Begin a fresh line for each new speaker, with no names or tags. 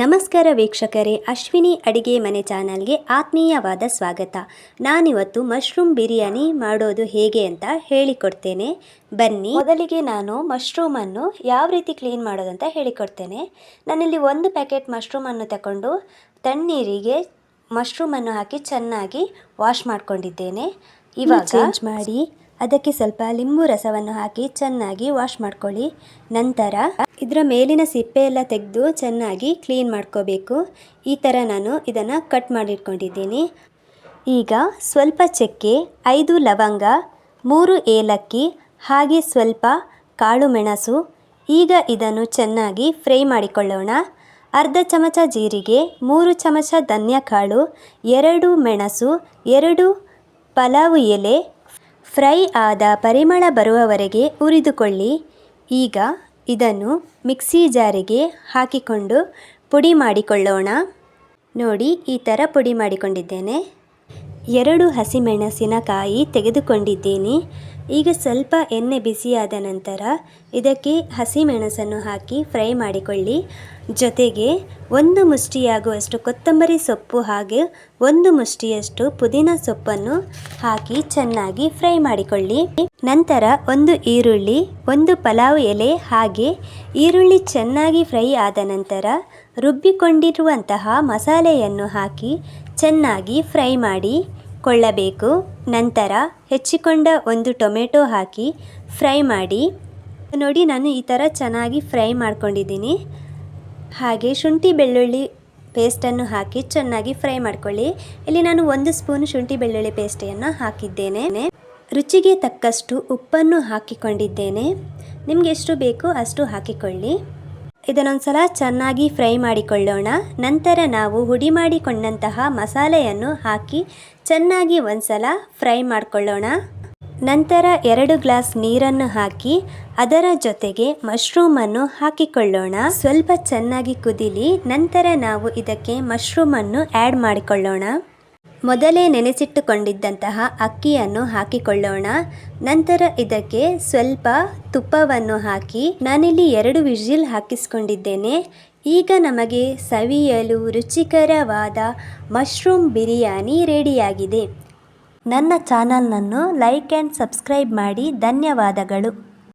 ನಮಸ್ಕಾರ ವೀಕ್ಷಕರೇ, ಅಶ್ವಿನಿ ಅಡಿಗೆ ಮನೆ ಚಾನಲ್ಗೆ ಆತ್ಮೀಯವಾದ ಸ್ವಾಗತ. ನಾನಿವತ್ತು ಮಶ್ರೂಮ್ ಬಿರಿಯಾನಿ ಮಾಡೋದು ಹೇಗೆ ಅಂತ ಹೇಳಿಕೊಡ್ತೇನೆ. ಬನ್ನಿ, ಮೊದಲಿಗೆ ನಾನು ಮಶ್ರೂಮನ್ನು ಯಾವ ರೀತಿ ಕ್ಲೀನ್ ಮಾಡೋದಂತ ಹೇಳಿಕೊಡ್ತೇನೆ. ನಾನಿಲ್ಲಿ ಒಂದು ಪ್ಯಾಕೆಟ್ ಮಶ್ರೂಮನ್ನು ತಗೊಂಡು ತಣ್ಣೀರಿಗೆ ಮಶ್ರೂಮನ್ನು ಹಾಕಿ ಚೆನ್ನಾಗಿ ವಾಶ್ ಮಾಡಿಕೊಂಡಿದ್ದೇನೆ. ಇವಾಗ ಚೇಂಜ್ ಮಾಡಿ, ಅದಕ್ಕೆ ಸ್ವಲ್ಪ ಲಿಂಬು ರಸವನ್ನು ಹಾಕಿ ಚೆನ್ನಾಗಿ ವಾಶ್ ಮಾಡ್ಕೊಳ್ಳಿ. ನಂತರ ಇದರ ಮೇಲಿನ ಸಿಪ್ಪೆ ಎಲ್ಲ ತೆಗೆದು ಚೆನ್ನಾಗಿ ಕ್ಲೀನ್ ಮಾಡ್ಕೋಬೇಕು. ಈ ಥರ ನಾನು ಇದನ್ನು ಕಟ್ ಮಾಡಿಟ್ಕೊಂಡಿದ್ದೀನಿ. ಈಗ ಸ್ವಲ್ಪ ಚಕ್ಕೆ, ಐದು ಲವಂಗ, ಮೂರು ಏಲಕ್ಕಿ, ಹಾಗೆ ಸ್ವಲ್ಪ ಕಾಳು ಮೆಣಸು, ಈಗ ಇದನ್ನು ಚೆನ್ನಾಗಿ ಫ್ರೈ ಮಾಡಿಕೊಳ್ಳೋಣ. ಅರ್ಧ ಚಮಚ ಜೀರಿಗೆ, ಮೂರು ಚಮಚ ಧನ್ಯಕಾಳು ಎರಡು ಮೆಣಸು, ಎರಡು ಪಲಾವು ಎಲೆ, ಫ್ರೈ ಆದ ಪರಿಮಳ ಬರುವವರೆಗೆ ಉರಿದುಕೊಳ್ಳಿ ಈಗ ಇದನ್ನು ಮಿಕ್ಸಿ ಜಾರಿಗೆ ಹಾಕಿಕೊಂಡು ಪುಡಿ ಮಾಡಿಕೊಳ್ಳೋಣ. ನೋಡಿ ಈ ಥರ ಪುಡಿ ಮಾಡಿಕೊಂಡಿದ್ದೇನೆ. ಎರಡು ಹಸಿಮೆಣಸಿನಕಾಯಿ ತೆಗೆದುಕೊಂಡಿದ್ದೀನಿ. ಈಗ ಸ್ವಲ್ಪ ಎಣ್ಣೆ ಬಿಸಿಯಾದ ನಂತರ ಇದಕ್ಕೆ ಹಸಿಮೆಣಸನ್ನು ಹಾಕಿ ಫ್ರೈ ಮಾಡಿಕೊಳ್ಳಿ. ಜೊತೆಗೆ ಒಂದು ಮುಷ್ಟಿಯಾಗುವಷ್ಟು ಕೊತ್ತಂಬರಿ ಸೊಪ್ಪು ಹಾಗೆ ಒಂದು ಮುಷ್ಟಿಯಷ್ಟು ಪುದೀನ ಸೊಪ್ಪನ್ನು ಹಾಕಿ ಚೆನ್ನಾಗಿ ಫ್ರೈ ಮಾಡಿಕೊಳ್ಳಿ. ನಂತರ ಒಂದು ಈರುಳ್ಳಿ, ಒಂದು ಪಲಾವ್ ಎಲೆ ಹಾಗೆ ಈರುಳ್ಳಿ ಚೆನ್ನಾಗಿ ಫ್ರೈ ಆದ ನಂತರ ರುಬ್ಬಿಕೊಂಡಿರುವಂತಹ ಮಸಾಲೆಯನ್ನು ಹಾಕಿ ಚೆನ್ನಾಗಿ ಫ್ರೈ ಮಾಡಿ ಕೊಳ್ಳಬೇಕು. ನಂತರ ಹೆಚ್ಚಿಕೊಂಡ ಒಂದು ಟೊಮೆಟೊ ಹಾಕಿ ಫ್ರೈ ಮಾಡಿ. ನೋಡಿ, ನಾನು ಈ ಥರ ಚೆನ್ನಾಗಿ ಫ್ರೈ ಮಾಡ್ಕೊಂಡಿದ್ದೀನಿ. ಹಾಗೆ ಶುಂಠಿ ಬೆಳ್ಳುಳ್ಳಿ ಪೇಸ್ಟನ್ನು ಹಾಕಿ ಚೆನ್ನಾಗಿ ಫ್ರೈ ಮಾಡ್ಕೊಳ್ಳಿ. ಇಲ್ಲಿ ನಾನು ಒಂದು ಸ್ಪೂನ್ ಶುಂಠಿ ಬೆಳ್ಳುಳ್ಳಿ ಪೇಸ್ಟನ್ನು ಹಾಕಿದ್ದೇನೆ. ರುಚಿಗೆ ತಕ್ಕಷ್ಟು ಉಪ್ಪನ್ನು ಹಾಕಿಕೊಂಡಿದ್ದೇನೆ. ನಿಮಗೆ ಎಷ್ಟು ಬೇಕು ಅಷ್ಟು ಹಾಕಿಕೊಳ್ಳಿ. ಇದನ್ನೊಂದ್ಸಲ ಚೆನ್ನಾಗಿ ಫ್ರೈ ಮಾಡಿಕೊಳ್ಳೋಣ. ನಂತರ ನಾವು ಹುಡಿ ಮಾಡಿಕೊಂಡಂತಹ ಮಸಾಲೆಯನ್ನು ಹಾಕಿ ಚೆನ್ನಾಗಿ ಒಂದ್ಸಲ ಫ್ರೈ ಮಾಡಿಕೊಳ್ಳೋಣ. ನಂತರ ಎರಡು ಗ್ಲಾಸ್ ನೀರನ್ನು ಹಾಕಿ ಅದರ ಜೊತೆಗೆ ಮಶ್ರೂಮನ್ನು ಹಾಕಿಕೊಳ್ಳೋಣ. ಸ್ವಲ್ಪ ಚೆನ್ನಾಗಿ ಕುದಿಲಿ, ನಂತರ ನಾವು ಇದಕ್ಕೆ ಮಶ್ರೂಮನ್ನು ಆ್ಯಡ್ ಮಾಡಿಕೊಳ್ಳೋಣ. ಮೊದಲೇ ನೆನೆಸಿಟ್ಟುಕೊಂಡಿದ್ದಂತಹ ಅಕ್ಕಿಯನ್ನು ಹಾಕಿಕೊಳ್ಳೋಣ. ನಂತರ ಇದಕ್ಕೆ ಸ್ವಲ್ಪ ತುಪ್ಪವನ್ನು ಹಾಕಿ ನಾನಿಲ್ಲಿ ಎರಡು ವಿಜಿಲ್ ಹಾಕಿಸ್ಕೊಂಡಿದ್ದೇನೆ. ಈಗ ನಮಗೆ ಸವಿಯಲು ರುಚಿಕರವಾದ ಮಶ್ರೂಮ್ ಬಿರಿಯಾನಿ ರೆಡಿಯಾಗಿದೆ. ನನ್ನ ಚಾನಲ್ನನ್ನು ಲೈಕ್ ಆ್ಯಂಡ್ ಸಬ್ಸ್ಕ್ರೈಬ್ ಮಾಡಿ ಧನ್ಯವಾದಗಳು.